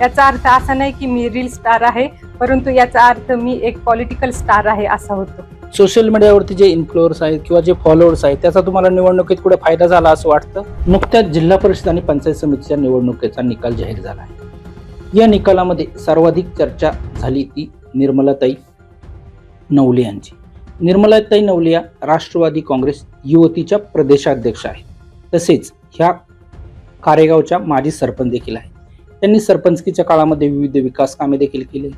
याचा अर्थ असा नाही की मी रील स्टार आहे परंतु याचा अर्थ मी एक पॉलिटिकल स्टार आहे असा होतो. सोशल मीडियावरती जे इन्फ्लुअर्स आहेत किंवा जे फॉलोअर्स आहेत त्याचा तुम्हाला निवडणुकीत कुठे फायदा झाला असं वाटतं? नुकत्याच जिल्हा परिषद आणि पंचायत समितीच्या निवडणुकीचा निकाल जाहीर झाला आहे. या निकालामध्ये सर्वाधिक चर्चा झाली ती निर्मलाताई नवले यांची. निर्मलाताई नवलिया राष्ट्रवादी काँग्रेस युवतीच्या प्रदेशाध्यक्ष आहेत. तसेच ह्या कारेगावच्या माजी सरपंच देखील आहेत. त्यांनी सरपंचकीच्या काळामध्ये विविध विकास कामे देखील केली.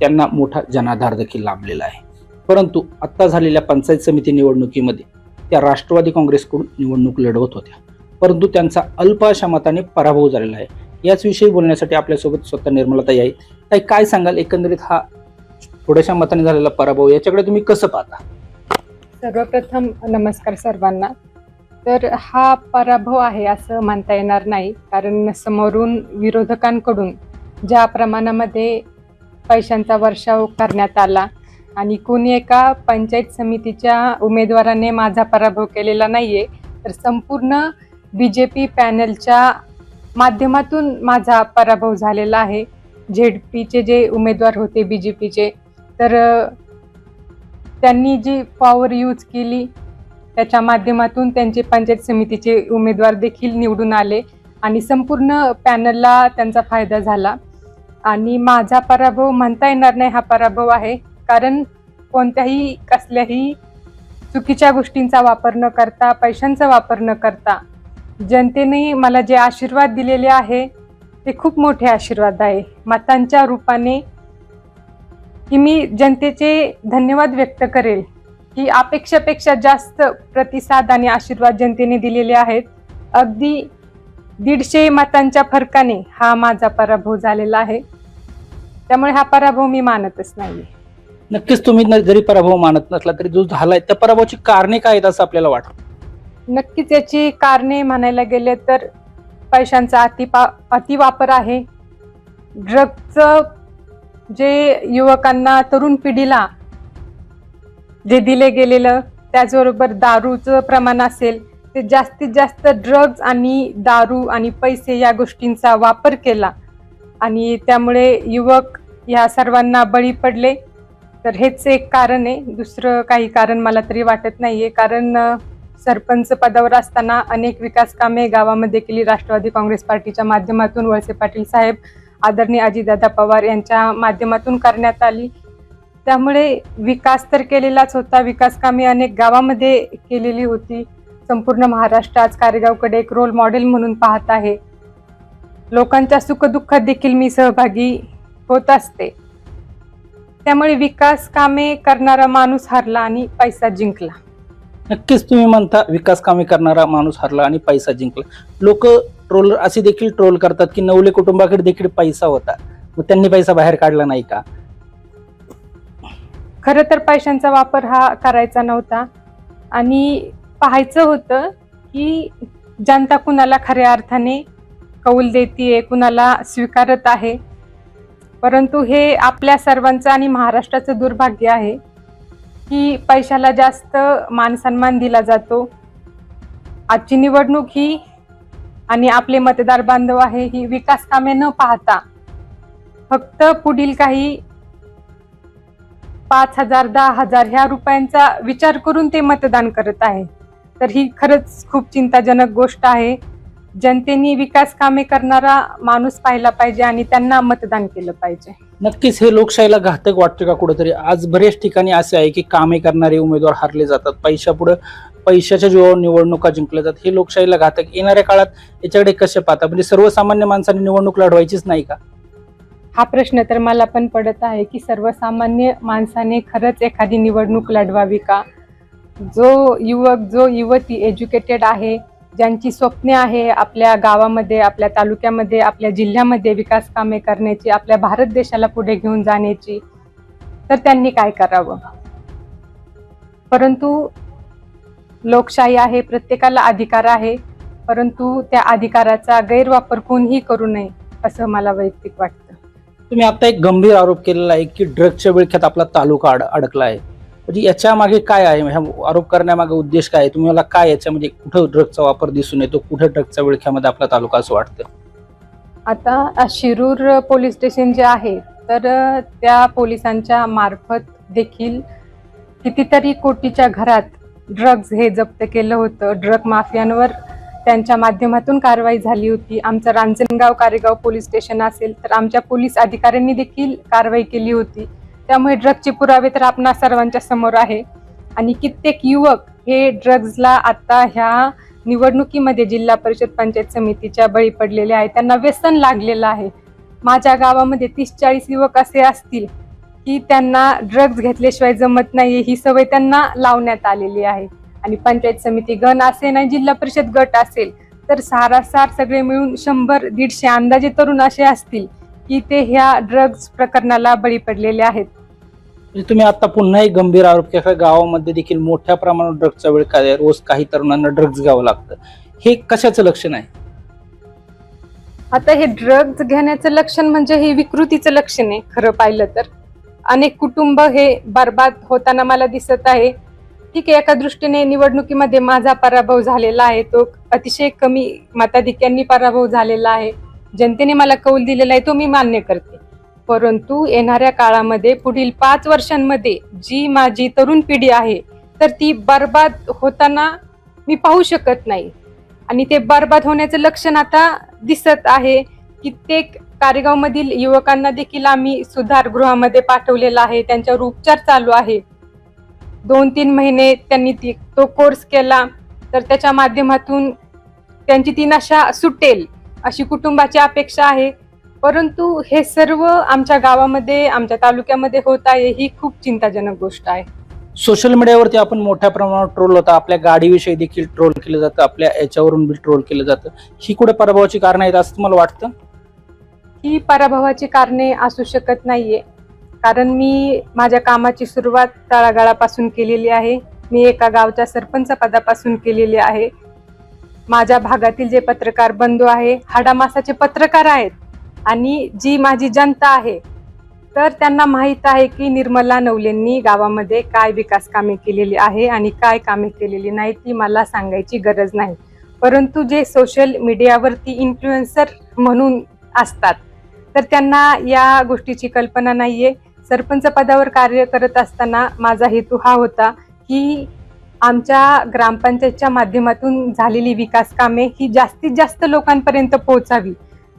त्यांना मोठा जनाधार देखील लाभलेला आहे. परंतु आत्ता झालेल्या पंचायत समिती निवडणुकीमध्ये त्या राष्ट्रवादी काँग्रेसकडून निवडणूक लढवत होत्या. परंतु त्यांचा अल्प अशा मताने पराभव झालेला आहे. याच विषयी बोलण्यासाठी आपल्यासोबत स्वतः निर्मलाताई आहे ताई काय सांगाल? एकंदरीत हा थोड्याशा मताने झालेला पराभव याच्याकडे तुम्ही कसं पाहता? सर्वप्रथम नमस्कार सर्वांना. तर हा पराभव आहे असं म्हणता येणार नाही. कारण समोरून विरोधकांकडून ज्या प्रमाणामध्ये पैशांचा वर्षाव करण्यात आला आणि कोणी एका पंचायत समितीच्या उमेदवाराने माझा पराभव केलेला नाही आहे तर संपूर्ण बी जे पी पॅनलच्या माध्यमातून माझा पराभव झालेला आहे. झेड पीचे जे उमेदवार होते बी जे पीचे तर त्यांनी जी पॉवर यूज केली त्याच्या माध्यमातून त्यांचे पंचायत समितीचे उमेदवार देखील निवडून आले आणि संपूर्ण पॅनलला त्यांचा फायदा झाला. आणि माझा पराभव म्हणता येणार नाही हा पराभव आहे. कारण कोणत्याही कसल्याही चुकीच्या गोष्टींचा वापर न करता पैशांचा वापर न करता जनतेने मला जे आशीर्वाद दिलेले आहे ते खूप मोठे आशीर्वाद आहे. मतांच्या रूपाने की मी जनतेचे धन्यवाद व्यक्त करेल. की अपेक्षापेक्षा जास्त प्रतिसाद आणि आशीर्वाद जनतेने दिलेले आहेत. अगदी दीडशे मतांच्या फरकाने हा माझा पराभव झालेला आहे. त्यामुळे हा पराभव मी मानतच नाही नक्कीच तुम्ही जरी पराभव मानत नसला तरी जो झालाय त्या पराभवाची कारणे काय आहेत असं आपल्याला वाटतं? नक्कीच याची कारणे म्हणायला गेले तर पैशांचा अतिपा अतिवापर आहे. ड्रगचं जे युवकांना तरुण पिढीला जे दिले गेलेलं त्याचबरोबर दारूचं प्रमाण असेल ते जास्तीत जास्त ड्रग्ज आणि दारू आणि पैसे या गोष्टींचा वापर केला. आणि त्यामुळे युवक या सर्वांना बळी पडले. तर हेच एक कारण आहे. दुसरं काही कारण मला तरी वाटत नाही आहे कारण सरपंच पदावर असताना अनेक विकास कामे गावामध्ये केली. राष्ट्रवादी काँग्रेस पार्टीच्या माध्यमातून वळसे पाटील साहेब आदरणीय अजितदादा पवार यांच्या माध्यमातून करण्यात आली. त्यामुळे विकास तर केलेलाच होता. विकास कामे अनेक गावामध्ये केलेली होती. संपूर्ण महाराष्ट्र आज कारेगावकडे एक रोल मॉडेल म्हणून पाहत आहे. लोकांच्या सुखदुःखात देखील मी सहभागी होत असते. त्यामुळे विकास कामे करणारा माणूस हरला आणि पैसा जिंकला. नक्कीच तुम्ही म्हणता विकास कामे करणारा माणूस हरला आणि पैसा जिंकला. लोक ट्रोलर असे देखील ट्रोल करतात की नवले कुटुंबाकडे देखील पैसा होता. मग त्यांनी पैसा बाहेर काढला नाही का? खरं तर पैशांचा वापर हा करायचा नव्हता. आणि पाहायचं होतं की जनता कुणाला खऱ्या अर्थाने कौल देते कुणाला स्वीकारत आहे. परंतु हे आपल्या सर्वांचं आणि महाराष्ट्राचं दुर्भाग्य आहे की पैशाला जास्त मानसन्मान दिला जातो. आजची निवडणूक ही आणि आपले मतदार बांधव आहे ही विकास कामे न पाहता फक्त पुढील काही पाच हजार दहा हजार ह्या रुपयांचा विचार करून ते मतदान करत आहे. तर ही खरंच खूप चिंताजनक गोष्ट आहे. जनतेने विकास कामे करणारा माणूस पाहिला पाहिजे आणि त्यांना मतदान केलं पाहिजे. नक्कीच हे लोकशाहीला घातक वाटतं का कुठेतरी? आज बरेच ठिकाणी असे आहे की कामे करणारे उमेदवार हारले जातात. पैशापुढे पैशाच्या जीवावर निवडणुका जिंकल्या जातात. हे लोकशाहीला घातक. येणाऱ्या काळात याच्याकडे कसे पाहता? म्हणजे सर्वसामान्य माणसाने निवडणूक लढवायचीच नाही का? हा प्रश्न तर मला पण पडत आहे की सर्वसामान्य माणसाने खरंच एखादी निवडणूक लढवावी का? जो युवक जो युवती एज्युकेटेड आहे ज्यांची स्वप्ने आहे आपल्या गावामध्ये आपल्या तालुक्यामध्ये आपल्या जिल्ह्यामध्ये विकास कामे करण्याची आपल्या भारत देशाला पुढे घेऊन जाण्याची तर त्यांनी काय करावं? परंतु लोकशाही आहे प्रत्येकाला अधिकार आहे परंतु त्या अधिकाराचा गैरवापर कोणीही करू नये असं मला वैयक्तिक वाटतं. तुम्ही आता एक गंभीर आरोप केलेला आहे की ड्रगच्या विळख्यात आपला तालुका अड अडकला आहे. म्हणजे याच्या मागे काय आहे? ह्या आरोप करण्यामागे उद्देश काय आहे? तुम्ही मला काय याच्यामध्ये कुठं ड्रगचा वापर दिसून येतो? कुठं ड्रगच्या विळख्यामध्ये आपला तालुका असं वाटतं? आता शिरूर पोलीस स्टेशन जे आहे तर त्या पोलिसांच्या मार्फत देखील कितीतरी कोटीच्या घरात ड्रग्ज हे जप्त केलं होतं. ड्रग माफियांवर त्यांच्या माध्यमातून कारवाई झाली होती. आमचं रांजणगाव कारेगाव पोलीस स्टेशन असेल तर आमच्या पोलीस अधिकाऱ्यांनी देखील कारवाई केली होती. त्यामुळे ड्रगचे पुरावे तर आपणा सर्वांच्या समोर आहे. आणि कित्येक युवक हे ड्रग्जला आता ह्या निवडणुकीमध्ये जिल्हा परिषद पंचायत समितीच्या बळी पडलेले आहे त्यांना व्यसन लागलेलं आहे. माझ्या गावामध्ये तीस चाळीस युवक असे असतील की त्यांना ड्रग्ज घेतल्याशिवाय जमत नाही ही सवय त्यांना लावण्यात आलेली आहे. आणि पंचायत समिती गण असेल आणि जिल्हा परिषद गट असेल तर सारासार सगळे मिळून शंभर दीडशे अंदाजे तरुण असे असतील की ते ह्या ड्रग्ज प्रकरणाला बळी पडलेले आहेत. म्हणजे तुम्ही आता पुन्हा एक गंभीर आरोप केला गावामध्ये देखील मोठ्या प्रमाणात ड्रग्जचा वेळ काय. रोज काही तरुणांना ड्रग्ज घ्यावं लागतं. हे कशाचं लक्षण आहे? आता हे ड्रग्ज घेण्याचं लक्षण म्हणजे हे विकृतीचं लक्षण आहे खरं पाहिलं तर. अनेक कुटुंब हे बर्बाद होताना मला दिसत आहे. ठीक आहे एका दृष्टीने निवडणुकीमध्ये माझा पराभव झालेला आहे तो अतिशय कमी मताधिक्यांनी पराभव झालेला आहे. जनतेने मला कौल दिलेला आहे तो मी मान्य करते. परंतु येणाऱ्या काळामध्ये पुढील पाच वर्षांमध्ये जी माझी तरुण पिढी आहे तर ती बर्बाद होताना मी पाहू शकत नाही. आणि ते बर्बाद होण्याचं लक्षण आता दिसत आहे कित्येक कारेगावमधील युवकांना देखील आम्ही सुधारगृहामध्ये पाठवलेला आहे त्यांच्यावर उपचार चालू आहे. दोन तीन महिने त्यांनी ती तो कोर्स केला. तर त्याच्या माध्यमातून त्यांची ती नशा सुटेल अशी कुटुंबाची अपेक्षा आहे. परंतु हे सर्व आमच्या गावामध्ये आमच्या तालुक्यामध्ये होत आहे ही खूप चिंताजनक गोष्ट आहे. सोशल मीडियावरती आपण मोठ्या प्रमाणात ट्रोल होता. आपल्या गाडीविषयी देखील ट्रोल केलं जातं. आपल्या याच्यावरून बी ट्रोल केलं जातं. ही कुठे पराभवाची कारण आहेत असं तुम्हाला वाटतं? ही पराभवाची कारणे असू शकत नाहीये. कारण मी माझ्या कामाची सुरुवात तळागाळापासून केलेली आहे. मी एका गावच्या सरपंच पदापासून केलेली आहे. माझ्या भागातील जे पत्रकार बंधू आहे हाडामासाचे पत्रकार आहेत आणि जी माझी जनता आहे तर त्यांना माहीत आहे की निर्मला नवलेंनी गावामध्ये काय विकास कामे केलेली आहे आणि काय कामे केलेली नाही ती मला सांगायची गरज नाही. परंतु जे सोशल मीडियावरती इन्फ्लुएन्सर म्हणून असतात तर त्यांना या गोष्टीची कल्पना नाही आहे सरपंच पदावर कार्य करत असताना माझा हेतू हा होता की आमच्या ग्रामपंचायतच्या माध्यमातून झालेली विकास कामे ही जास्तीत जास्त लोकांपर्यंत पोहोचावी.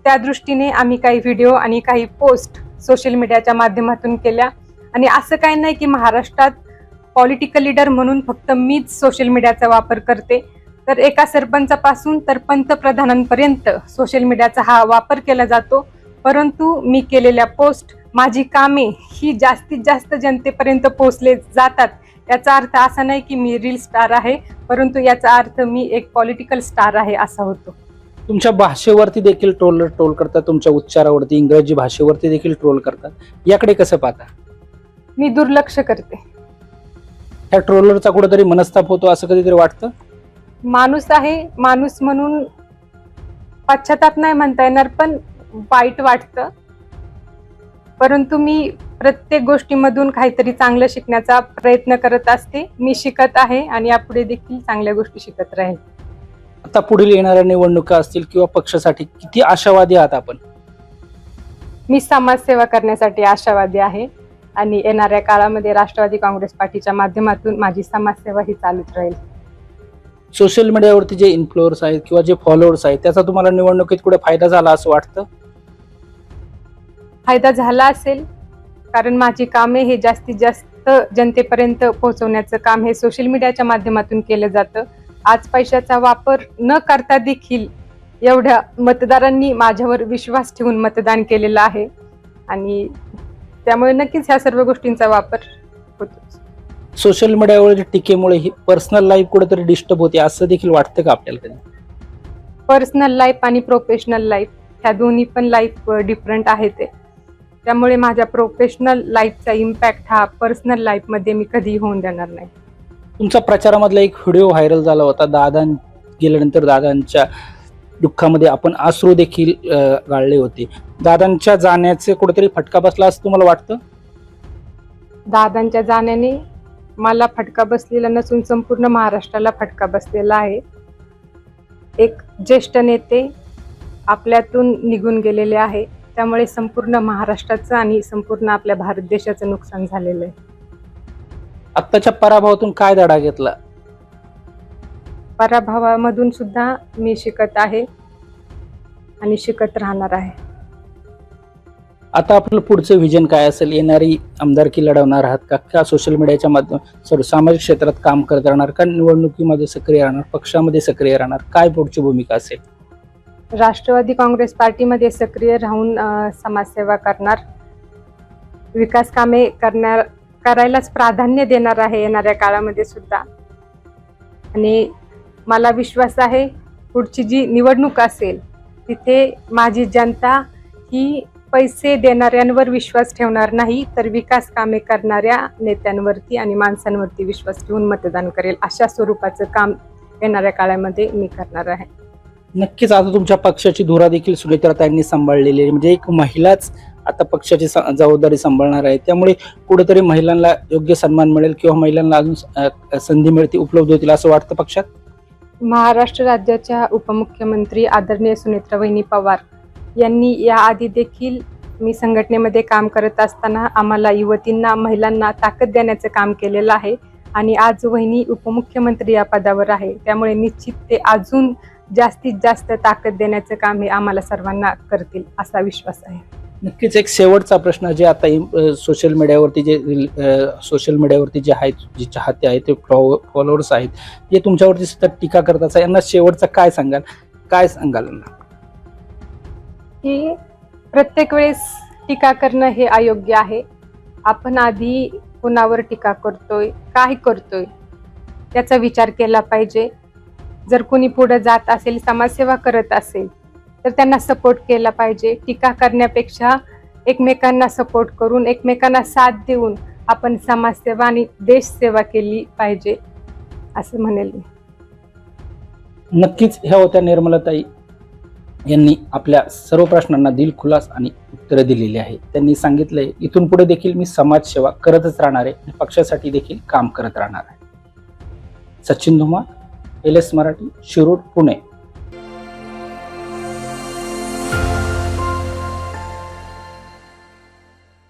त्या दृष्टीने आम्ही काही व्हिडिओ आणि काही पोस्ट सोशल मीडियाच्या माध्यमातून केल्या. आणि असं काही नाही की महाराष्ट्रात पॉलिटिकल लीडर म्हणून फक्त मीच सोशल मीडियाचा वापर करते. तर एका सरपंचापासून तर पंतप्रधानांपर्यंत सोशल मीडियाचा हा वापर केला जातो. परंतु मी केलेल्या पोस्ट माझी कामे ही जास्तीत जास्त जनतेपर्यंत पोहोचले जातात. याचा अर्थ असा नाही की मी रील स्टार आहे परंतु याचा अर्थ मी एक पॉलिटिकल स्टार आहे असा होतो. तुमच्या भाषेवरती देखील ट्रोल ट्रोल करतात तुमच्या उच्चारावरती इंग्रजी भाषेवरती देखील ट्रोल करतात. याकडे कसं पाहता? मी दुर्लक्ष करते. ह्या ट्रोलरचा कुठेतरी मनस्ताप होतो असं कधीतरी वाटतं? माणूस आहे माणूस म्हणून पश्चाताप नाही म्हणता येणार पण वाईट वाटतं. परंतु मी प्रत्येक गोष्टीमधून काहीतरी चांगलं शिकण्याचा प्रयत्न करत असते. मी शिकत आहे आणि यापुढे देखील चांगल्या गोष्टी शिकत राहील आता पुढील येणाऱ्या निवडणुका असतील किंवा पक्षासाठी किती आशावादी आहात आपण? मी समाजसेवा करण्यासाठी आशावादी आहे आणि येणाऱ्या काळामध्ये राष्ट्रवादी काँग्रेस पार्टीच्या माध्यमातून माझी समाजसेवा ही चालूच राहील. सोशल मीडियावरती जे इन्फ्लुअर्स आहेत किंवा जे फॉलोअर्स आहेत त्याचा तुम्हाला निवडणुकीत कुठे फायदा झाला असं वाटतं? फायदा झाला असेल. कारण माझी कामे हे जास्तीत जास्त जनतेपर्यंत पोहोचवण्याचं काम हे सोशल मीडियाच्या माध्यमातून केलं जातं. आज पैशाचा वापर न करता देखील एवढ्या मतदारांनी माझ्यावर विश्वास ठेवून मतदान केलेलं आहे. आणि त्यामुळे नक्कीच ह्या सर्व गोष्टींचा वापर होतो सोशल मीडियावर टीकेमुळे ही पर्सनल लाईफ कुठेतरी डिस्टर्ब होते असं देखील वाटतं का आपल्याला पर्सनल लाईफ आणि प्रोफेशनल लाईफ ह्या दोन्ही पण लाईफ डिफरंट आहे ते. त्यामुळे माझ्या प्रोफेशनल लाईफचा इम्पॅक्ट हा पर्सनल लाईफमध्ये मी कधी होऊन देणार नाही. तुमचा प्रचारामधला एक व्हिडिओ व्हायरल झाला होता दादा गेल्यानंतर दादांच्या दुःखामध्ये आपण अश्रू देखील गाळले होते. दादांच्या जाण्याचे कुठेतरी फटका बसला असं तुम्हाला वाटतं? दादांच्या जाण्याने मला फटका बसलेला नसून संपूर्ण महाराष्ट्राला फटका बसलेला आहे. एक ज्येष्ठ नेते आपल्यातून निघून गेलेले आहे. त्यामुळे संपूर्ण महाराष्ट्राचं आणि संपूर्ण आपल्या भारत देशाचं नुकसान झालेलं आहे. आत्ताच्या पराभवातून काय धडा घेतला? पराभवामधून सुद्धा मी शिकत आहे आणि शिकत राहणार आहे. आता आपलं पुढचं विजन काय असेल? येणारी आमदारकी लढवणार आहात का? का सोशल मीडियाच्या माध्यम सॉरी सामाजिक क्षेत्रात काम करत राहणार? का निवडणुकीमध्ये सक्रिय राहणार? पक्षामध्ये सक्रिय राहणार? काय पुढची भूमिका असेल? राष्ट्रवादी काँग्रेस पार्टीमध्ये सक्रिय राहून समाजसेवा करणार विकास कामे करणार करायलाच प्राधान्य देणार आहे येणाऱ्या काळामध्ये सुद्धा. आणि मला विश्वास आहे पुढची जी निवडणूक असेल तिथे माझी जनता ही पैसे देणाऱ्यांवर विश्वास ठेवणार नाही तर विकास कामे करणाऱ्या नेत्यांवरती आणि माणसांवरती विश्वास ठेवून मतदान करेल अशा स्वरूपाचं काम येणाऱ्या काळामध्ये मी करणार आहे. नक्कीच आता तुमच्या पक्षाची धुरा देखील सुनेत्राताईंनी सांभाळलेली आहे. म्हणजे एक महिलाच आता पक्षाची स- जबाबदारी सांभाळणार आहे. त्यामुळे कुठेतरी महिलांना योग्य सन्मान मिळेल किंवा महिलांना अजून संधी मिळते उपलब्ध होतील असं वाटतं पक्षात? महाराष्ट्र राज्याच्या उपमुख्यमंत्री आदरणीय सुनेत्रा वहिनी पवार यांनी याआधी देखील मी संघटनेमध्ये काम करत असताना आम्हाला युवतींना महिलांना ताकद देण्याचं काम केलेलं आहे आणि आज वहिनी उपमुख्यमंत्री या पदावर आहे. त्यामुळे निश्चित ते अजून जास्तीत जास्त ताकद देण्याचं काम हे आम्हाला सर्वांना करतील असा विश्वास आहे. नक्कीच एक शेवटचा प्रश्न जे आता सोशल मीडियावरती जे सोशल मीडियावरती जे आहेत जे चाहते आहेत ते फॉलोअर्स आहेत जे तुमच्यावरती सतत टीका करत असतात यांना शेवटचं काय सांगाल? काय सांगाल? की प्रत्येक वेळेस टीका करणं हे अयोग्य आहे. आपण आधी कुणावर टीका करतोय काय करतोय त्याचा विचार केला पाहिजे. जर कोणी पुढे जात असेल समाजसेवा करत असेल तर त्यांना सपोर्ट केला पाहिजे. टीका करण्यापेक्षा एकमेकांना सपोर्ट करून एकमेकांना साथ देऊन आपण समाजसेवा आणि देशसेवा केली पाहिजे असं म्हणेल मी. नक्कीच ह्या होत्या निर्मलाताई यांनी आपल्या सर्व प्रश्नांना दिलखुलास आणि उत्तरं दिलेली आहे त्यांनी सांगितलंय इथून पुढे देखील मी समाजसेवा करतच राहणार आहे आणि पक्षासाठी देखील काम करत राहणार आहे. Sachin Dhumal L S Marathi Shirur Pune.